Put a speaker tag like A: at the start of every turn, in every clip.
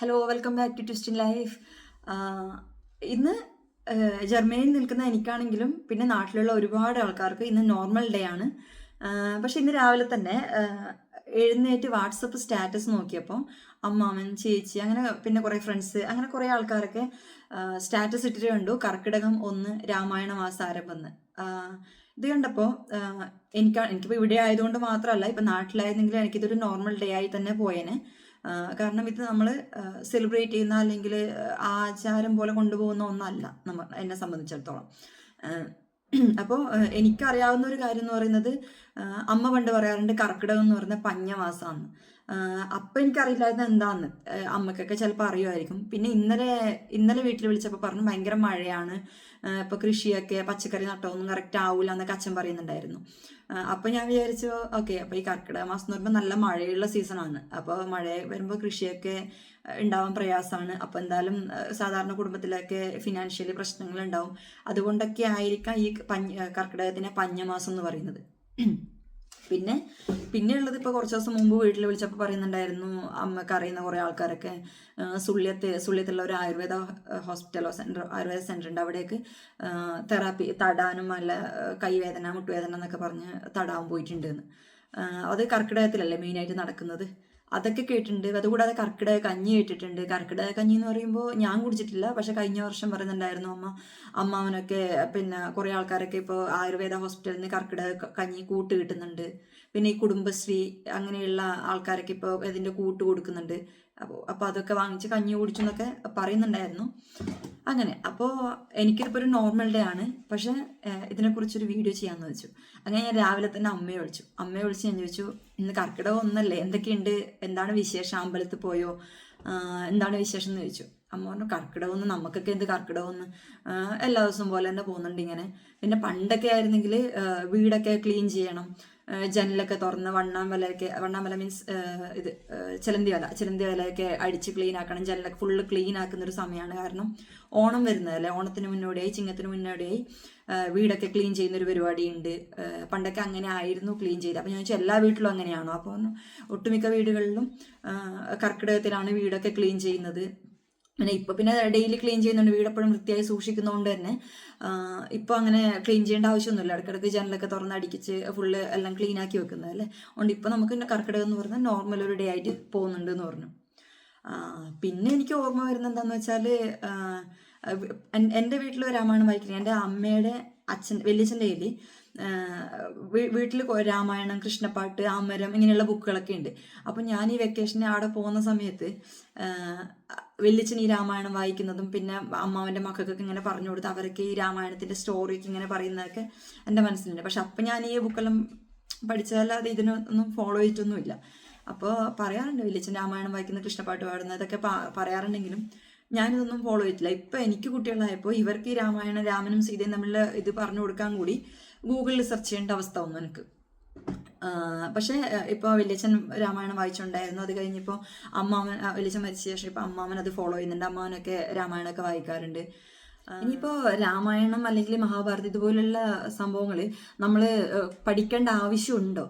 A: Hello welcome back to twisting life ഇന്ന് ജർമ്മനിയിൽ നിൽക്കുന്ന എനിക്കാണെങ്കിലും പിന്നെ നാട്ടിലുള്ള ഒരുപാട് ആൾക്കാർക്ക് ഇന്ന് നോർമൽ ഡേ ആണ്. പക്ഷെ ഇന്ന് രാവിലെ തന്നെ എഴുന്നേറ്റ് വാട്സപ്പ് സ്റ്റാറ്റസ് നോക്കിയപ്പോൾ അമ്മാമൻ ചേച്ചി അങ്ങനെ പിന്നെ കുറേ ഫ്രണ്ട്സ് അങ്ങനെ കുറേ ആൾക്കാരൊക്കെ സ്റ്റാറ്റസ് ഇട്ടിട്ട് കണ്ടു. കർക്കിടകം ഒന്ന് രാമായണ മാസാരംഭം എന്ന് ഇത് കണ്ടപ്പോൾ എനിക്ക് എനിക്കിപ്പോൾ ഇവിടെ ആയതുകൊണ്ട് മാത്രമല്ല ഇപ്പം നാട്ടിലായിരുന്നെങ്കിൽ എനിക്കിതൊരു നോർമൽ ഡേ ആയി തന്നെ പോയേനെ. കാരണം ഇത് നമ്മൾ സെലിബ്രേറ്റ് ചെയ്യുന്ന അല്ലെങ്കിൽ ആചാരം പോലെ കൊണ്ടുപോകുന്ന ഒന്നല്ല നമ്മ എന്നെ സംബന്ധിച്ചിടത്തോളം. അപ്പോൾ എനിക്കറിയാവുന്ന ഒരു കാര്യം എന്ന് പറയുന്നത് അമ്മ പണ്ട് പറയാറുണ്ട് കർക്കിടകം എന്ന് പറയുന്ന പഞ്ഞമാസമാണ് അപ്പം എനിക്കറിയില്ലായിരുന്നു എന്താന്ന്. അമ്മക്കൊക്കെ ചിലപ്പോൾ അറിയുമായിരിക്കും. പിന്നെ ഇന്നലെ ഇന്നലെ വീട്ടിൽ വിളിച്ചപ്പോൾ പറഞ്ഞു ഭയങ്കര മഴയാണ്. ഇപ്പോൾ കൃഷിയൊക്കെ പച്ചക്കറി നട്ടമൊന്നും കറക്റ്റ് ആവില്ല എന്നൊക്കെ അച്ഛൻ പറയുന്നുണ്ടായിരുന്നു. അപ്പോൾ ഞാൻ വിചാരിച്ചു ഓക്കെ അപ്പോൾ ഈ കർക്കിടക മാസം എന്ന് പറയുമ്പോൾ നല്ല മഴയുള്ള സീസണാണ് അപ്പോൾ മഴ വരുമ്പോൾ കൃഷിയൊക്കെ ഉണ്ടാവാൻ പ്രയാസമാണ്. അപ്പോൾ എന്തായാലും സാധാരണ കുടുംബത്തിലൊക്കെ ഫിനാൻഷ്യലി പ്രശ്നങ്ങൾ ഉണ്ടാവും അതുകൊണ്ടൊക്കെ ആയിരിക്കാം ഈ പഞ്ഞ കർക്കിടകത്തിനെ പഞ്ഞമാസം എന്ന് പറയുന്നത്. പിന്നെ പിന്നെ ഉള്ളത് ഇപ്പോൾ കുറച്ച് ദിവസം മുമ്പ് വീട്ടിൽ വിളിച്ചപ്പോൾ പറയുന്നുണ്ടായിരുന്നു അമ്മയ്ക്ക് അറിയുന്ന കുറേ ആൾക്കാരൊക്കെ സുള്യത്ത് സുള്യത്തുള്ള ഒരു ആയുർവേദ ഹോസ്പിറ്റലോ സെന്റർ ആയുർവേദ സെന്റർ ഉണ്ട് അവിടേക്ക് തെറാപ്പി തടാനും അല്ല കൈവേദന മുട്ടുവേദന എന്നൊക്കെ പറഞ്ഞ് തടാൻ പോയിട്ടുണ്ട് അത് കർക്കിടകത്തിലല്ലേ മെയിനായിട്ട് നടക്കുന്നത്? അതൊക്കെ കേട്ടിട്ടുണ്ട്. അതുകൂടാതെ കർക്കിടക കഞ്ഞി കേട്ടിട്ടുണ്ട്. കർക്കിടക കഞ്ഞി എന്ന് പറയുമ്പോൾ ഞാൻ കുടിച്ചിട്ടില്ല. പക്ഷെ കഴിഞ്ഞ വർഷം പറയുന്നുണ്ടായിരുന്നു അമ്മ. അമ്മാവനൊക്കെ പിന്നെ കുറേ ആൾക്കാരൊക്കെ ഇപ്പോൾ ആയുർവേദ ഹോസ്പിറ്റലിൽ നിന്ന് കർക്കിടക കഞ്ഞി കൂട്ട് കിട്ടുന്നുണ്ട്. പിന്നെ ഈ കുടുംബശ്രീ അങ്ങനെയുള്ള ആൾക്കാരൊക്കെ ഇപ്പോൾ ഇതിന്റെ കൂട്ട് കൊടുക്കുന്നുണ്ട്. അപ്പോൾ അപ്പോൾ അതൊക്കെ വാങ്ങിച്ച് കഞ്ഞി കുടിച്ചു എന്നൊക്കെ പറയുന്നുണ്ടായിരുന്നു. അങ്ങനെ. അപ്പോൾ എനിക്കിതിപ്പോൾ ഒരു നോർമൽ ഡേ ആണ്. പക്ഷേ ഇതിനെക്കുറിച്ചൊരു വീഡിയോ ചെയ്യാമെന്ന് വെച്ചു. അങ്ങനെ ഞാൻ രാവിലെ തന്നെ അമ്മയെ വിളിച്ചു. അമ്മയെ വിളിച്ച് ഞാൻ ചോദിച്ചു ഇന്ന് കർക്കിടകം ഒന്നല്ലേ? എന്തൊക്കെയുണ്ട് എന്താണ് വിശേഷം? അമ്പലത്തിൽ പോയോ? എന്താണ് വിശേഷം എന്ന് ചോദിച്ചു. അമ്മ പറഞ്ഞു കർക്കിടകമെന്ന് നമുക്കൊക്കെ എന്ത് കർക്കിടകം ഒന്ന് എല്ലാ ദിവസവും പോലെ തന്നെ പോകുന്നുണ്ട് ഇങ്ങനെ. പിന്നെ പണ്ടൊക്കെ ആയിരുന്നെങ്കിൽ വീടൊക്കെ ക്ലീൻ ചെയ്യണം. ജനലൊക്കെ തുറന്ന് വണ്ണാം വലയൊക്കെ വണ്ണാം വല മീൻസ് ഇത് ചിലന്തി വല ചിലന്തി വലയൊക്കെ അടിച്ച് ക്ലീൻ ആക്കണം. ജനലൊക്കെ ഫുള്ള് ക്ലീൻ ആക്കുന്ന ഒരു സമയമാണ് കാരണം ഓണം വരുന്നതല്ലേ ഓണത്തിന് മുന്നോടിയായി ചിങ്ങത്തിന് മുന്നോടിയായി വീടൊക്കെ ക്ലീൻ ചെയ്യുന്ന ഒരു പരിപാടി ഉണ്ട് പണ്ടൊക്കെ അങ്ങനെ ആയിരുന്നു ക്ലീൻ ചെയ്ത് അപ്പോൾ ഞാൻ ചോദിച്ചു എല്ലാ വീട്ടിലും അങ്ങനെയാണോ? അപ്പോൾ ഒട്ടുമിക്ക വീടുകളിലും കർക്കിടകത്തിലാണ് വീടൊക്കെ ക്ലീൻ ചെയ്യുന്നത്. പിന്നെ ഇപ്പൊ പിന്നെ ഡെയിലി ക്ലീൻ ചെയ്യുന്നുണ്ട്. വീടെപ്പോഴും വൃത്തിയായി സൂക്ഷിക്കുന്നതുകൊണ്ട് തന്നെ. ഇപ്പൊ അങ്ങനെ ക്ലീൻ ചെയ്യേണ്ട ആവശ്യമൊന്നുമില്ല. ഇടയ്ക്കിടയ്ക്ക് ജനലൊക്കെ തുറന്ന് അടിക്കിച്ച് ഫുള്ള് എല്ലാം ക്ലീൻ ആക്കി വെക്കുന്നത് അല്ലേ? അതുകൊണ്ട് ഇപ്പൊ നമുക്ക് കർക്കിടകം എന്ന് പറഞ്ഞാൽ നോർമൽ ഒരു ഡേ ആയിട്ട് പോകുന്നുണ്ട് എന്ന് പറഞ്ഞു പിന്നെ എനിക്ക് ഓർമ്മ വരുന്നത് എന്താന്ന് വെച്ചാൽ എന്റെ വീട്ടിൽ രാമായണം വായിക്കുന്നത്. എന്റെ അമ്മയുടെ അച്ഛൻ വലിയച്ഛന്റെ കയ്യിൽ വീട്ടിൽ രാമായണം കൃഷ്ണപ്പാട്ട് അമരം ഇങ്ങനെയുള്ള ബുക്കുകളൊക്കെ ഉണ്ട്. അപ്പം ഞാൻ ഈ വെക്കേഷന് അവിടെ പോകുന്ന സമയത്ത് വെള്ളിച്ചൻ ഈ രാമായണം വായിക്കുന്നതും പിന്നെ അമ്മാവന്റെ മക്കൾക്കൊക്കെ ഇങ്ങനെ പറഞ്ഞു കൊടുത്ത് അവരൊക്കെ ഈ രാമായണത്തിന്റെ സ്റ്റോറിയൊക്കെ ഇങ്ങനെ പറയുന്നതൊക്കെ എന്റെ മനസ്സിലുണ്ട്. പക്ഷെ അപ്പം ഞാൻ ഈ ബുക്കെല്ലാം പഠിച്ചാലത് ഇതിനൊന്നും ഫോളോ ചെയ്തിട്ടൊന്നുമില്ല. അപ്പോൾ പറയാറുണ്ട് വെല്ലിച്ചൻ രാമായണം വായിക്കുന്ന കൃഷ്ണപ്പാട്ട് പാടുന്ന ഇതൊക്കെ പറയാറുണ്ടെങ്കിലും ഞാനിതൊന്നും ഫോളോ ചെയ്തില്ല ഇപ്പം എനിക്ക് കുട്ടികളായപ്പോൾ ഇവർക്ക് ഈ രാമായണം രാമനും സീതയും തമ്മിൽ ഇത് പറഞ്ഞു കൊടുക്കാൻ കൂടി ഗൂഗിളിൽ സെർച്ച് ചെയ്യേണ്ട അവസ്ഥ വന്നു എനിക്ക്. പക്ഷേ ഇപ്പോൾ വലിയച്ഛൻ രാമായണം വായിച്ചുണ്ടായിരുന്നു. അത് കഴിഞ്ഞപ്പോൾ അമ്മാവൻ വലിയച്ഛൻ മരിച്ച ശേഷം ഇപ്പോൾ അമ്മാവൻ അത് ഫോളോ ചെയ്യുന്നുണ്ട്. അമ്മാവനൊക്കെ രാമായണമൊക്കെ വായിക്കാറുണ്ട്. ഇനിയിപ്പോൾ രാമായണം അല്ലെങ്കിൽ മഹാഭാരതം ഇതുപോലുള്ള സംഭവങ്ങൾ നമ്മൾ പഠിക്കേണ്ട ആവശ്യമുണ്ടോ?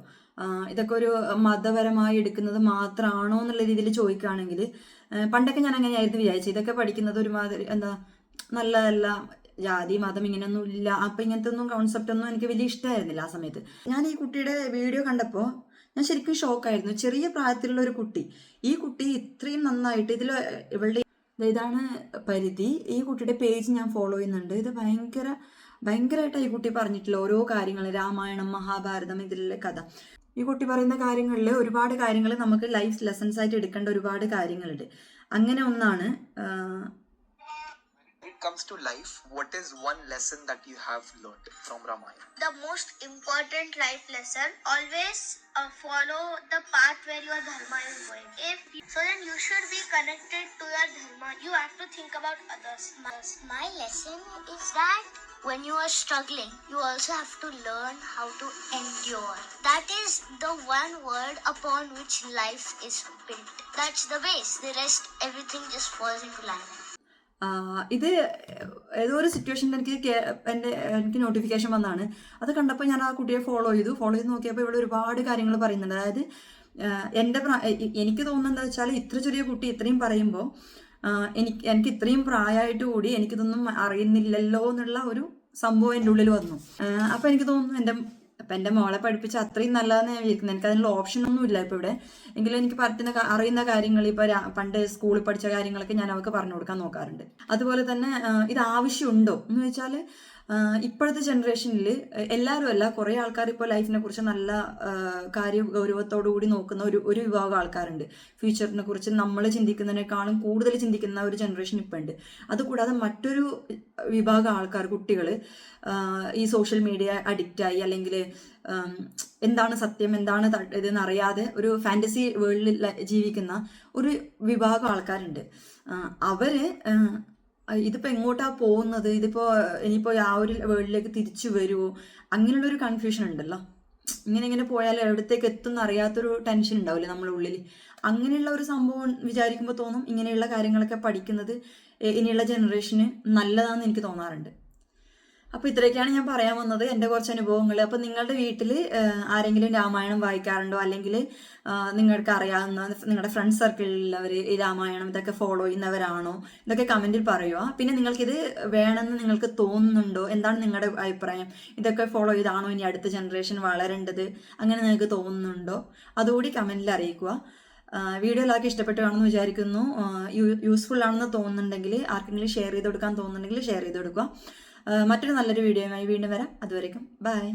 A: ഇതൊക്കെ ഒരു മതപരമായി എടുക്കുന്നത് മാത്രമാണോ എന്നുള്ള രീതിയിൽ ചോദിക്കുകയാണെങ്കിൽ പണ്ടൊക്കെ ഞാൻ അങ്ങനെയായിരുന്നു വിചാരിച്ചത്. ഇതൊക്കെ പഠിക്കുന്നത് ഒരുമാതിരി എന്താ നല്ലതല്ല ജാതി മതം ഇങ്ങനെയൊന്നും ഇല്ല. അപ്പം ഇങ്ങനത്തെ ഒന്നും കോൺസെപ്റ്റ് ഒന്നും എനിക്ക് വലിയ ഇഷ്ടമായിരുന്നില്ല ആ സമയത്ത്. ഞാൻ ഈ കുട്ടിയുടെ വീഡിയോ കണ്ടപ്പോൾ ഞാൻ ശരിക്കും ഷോക്കായിരുന്നു ചെറിയ പ്രായത്തിലുള്ള ഒരു കുട്ടി. ഈ കുട്ടി ഇത്രയും നന്നായിട്ട് ഇതിൽ ഇവളുടെ ഇതാണ് പരിധി. ഈ കുട്ടിയുടെ പേജ് ഞാൻ ഫോളോ ചെയ്യുന്നുണ്ട്. ഇത് ഭയങ്കര ഭയങ്കരമായിട്ട് ഈ കുട്ടി പറഞ്ഞിട്ടുള്ള ഓരോ കാര്യങ്ങൾ രാമായണം മഹാഭാരതം ഇതിലെ കഥ. ഈ കുട്ടി പറയുന്ന കാര്യങ്ങളിൽ ഒരുപാട് കാര്യങ്ങൾ നമുക്ക് ലൈഫ് ലെസൺസ് ആയിട്ട് എടുക്കേണ്ട ഒരുപാട് കാര്യങ്ങളുണ്ട് അങ്ങനെ ഒന്നാണ്
B: it comes to life, what is one lesson that you have learned from Ramayana?
C: the most important life lesson always uh, follow the path where your dharma is going if so then you should be connected to your dharma you have to think about others
D: My lesson is that when you are struggling, you also have to learn how to endure. That is the one word upon which life is built. That's the base. The rest, everything just falls into line.
A: ഇത് ഏതോ ഒരു സിറ്റുവേഷനിൽ എനിക്ക് എന്റെ എനിക്ക് notification വന്നതാണ് അത് കണ്ടപ്പോൾ ഞാൻ ആ കുട്ടിയെ ഫോളോ ചെയ്തു ഫോളോ ചെയ്ത് നോക്കിയപ്പോൾ ഇവിടെ ഒരുപാട് കാര്യങ്ങൾ പറയുന്നുണ്ട് അതായത് എന്റെ എനിക്ക് തോന്നുന്നത് എന്താ വെച്ചാൽ ഇത്ര ചെറിയ കുട്ടി ഇത്രയും പറയുമ്പോൾ എനിക്ക് എനിക്ക് ഇത്രയും പ്രായമായിട്ട് കൂടി എനിക്കിതൊന്നും അറിയുന്നില്ലല്ലോ എന്നുള്ള ഒരു സംഭവം എന്റെ ഉള്ളിൽ വന്നു. അപ്പം അപ്പോൾ എനിക്ക് തോന്നുന്നു എന്റെ അപ്പം എന്റെ മോളെ പഠിപ്പിച്ച അത്രയും നല്ലതെന്ന് ഞാൻ വിചാരിക്കുന്നത് എനിക്ക് അതിനുള്ള ഇല്ല ഇപ്പോൾ ഇവിടെ. എങ്കിലും എനിക്ക് പറ്റുന്ന അറിയുന്ന കാര്യങ്ങൾ ഇപ്പോൾ പണ്ട് സ്കൂളിൽ പഠിച്ച കാര്യങ്ങളൊക്കെ ഞാൻ അവൾക്ക് പറഞ്ഞു കൊടുക്കാൻ നോക്കാറുണ്ട്. അതുപോലെ തന്നെ ഇത് ആവശ്യമുണ്ടോ എന്ന് വെച്ചാൽ ഇപ്പോഴത്തെ ജനറേഷനിൽ എല്ലാവരും അല്ല കുറേ ആൾക്കാർ ഇപ്പോൾ ലൈഫിനെ കുറിച്ച് നല്ല കാര്യ ഗൗരവത്തോടു കൂടി നോക്കുന്ന ഒരു ഒരു വിഭാഗം ആൾക്കാരുണ്ട്. ഫ്യൂച്ചറിനെ കുറിച്ച് നമ്മൾ ചിന്തിക്കുന്നതിനേക്കാളും കൂടുതൽ ചിന്തിക്കുന്ന ഒരു ജനറേഷൻ ഇപ്പോൾ ഉണ്ട് അതുകൂടാതെ മറ്റൊരു വിഭാഗം ആൾക്കാർ കുട്ടികൾ ഈ സോഷ്യൽ മീഡിയ അഡിക്റ്റായി അല്ലെങ്കിൽ എന്താണ് സത്യം എന്താണ് ഇതെന്ന് അറിയാതെ ഒരു ഫാന്റസി വേൾഡിൽ ജീവിക്കുന്ന ഒരു വിഭാഗം ആൾക്കാരുണ്ട്. അവർ ഇതിപ്പോ എങ്ങോട്ടാ പോകുന്നത്? ഇതിപ്പോ ഇനിയിപ്പോ ആ ഒരു വേൾഡിലേക്ക് തിരിച്ചു വരുമോ അങ്ങനെയുള്ള ഒരു കൺഫ്യൂഷൻ ഉണ്ടല്ലോ. ഇങ്ങനെ ഇങ്ങനെ പോയാൽ എവിടത്തേക്ക് എത്തുന്ന അറിയാത്തൊരു ടെൻഷൻ ഉണ്ടാവില്ലേ നമ്മുടെ ഉള്ളിൽ അങ്ങനെയുള്ള ഒരു സംഭവം വിചാരിക്കുമ്പോൾ തോന്നും ഇങ്ങനെയുള്ള കാര്യങ്ങളൊക്കെ പഠിക്കുന്നത് ഇനിയുള്ള ജനറേഷന് നല്ലതാണെന്ന് എനിക്ക് തോന്നാറുണ്ട്. അപ്പോൾ ഇത്രയൊക്കെയാണ് ഞാൻ പറയാൻ വന്നത് എന്റെ കുറച്ച് അനുഭവങ്ങൾ. അപ്പോൾ നിങ്ങളുടെ വീട്ടിൽ ആരെങ്കിലും രാമായണം വായിക്കാറുണ്ടോ? അല്ലെങ്കിൽ നിങ്ങൾക്ക് അറിയാവുന്ന നിങ്ങളുടെ ഫ്രണ്ട് സർക്കിളിലുള്ളവർ ഈ രാമായണം ഇതൊക്കെ ഫോളോ ചെയ്യുന്നവരാണോ? ഇതൊക്കെ കമന്റിൽ പറയുക. പിന്നെ നിങ്ങൾക്ക് ഇത് വേണമെന്ന് നിങ്ങൾക്ക് തോന്നുന്നുണ്ടോ? എന്താണ് നിങ്ങളുടെ അഭിപ്രായം? ഇതൊക്കെ ഫോളോ ചെയ്താണോ ഇനി അടുത്ത ജനറേഷൻ വളരേണ്ടത്? അങ്ങനെ നിങ്ങൾക്ക് തോന്നുന്നുണ്ടോ? അതുകൂടി കമന്റിൽ അറിയിക്കുക. വീഡിയോ എല്ലാവർക്കും ഇഷ്ടപ്പെട്ടു കാണുമെന്ന് വിചാരിക്കുന്നു. യൂസ്ഫുൾ ആണെന്ന് തോന്നുന്നുണ്ടെങ്കിൽ ആർക്കെങ്കിലും ഷെയർ ചെയ്ത് കൊടുക്കാൻ തോന്നുന്നുണ്ടെങ്കിൽ ഷെയർ ചെയ്ത് കൊടുക്കുക. മറ്റൊരു നല്ലൊരു വീഡിയോയുമായി വീണ്ടും വരാം. അതുവരേക്കും ബൈ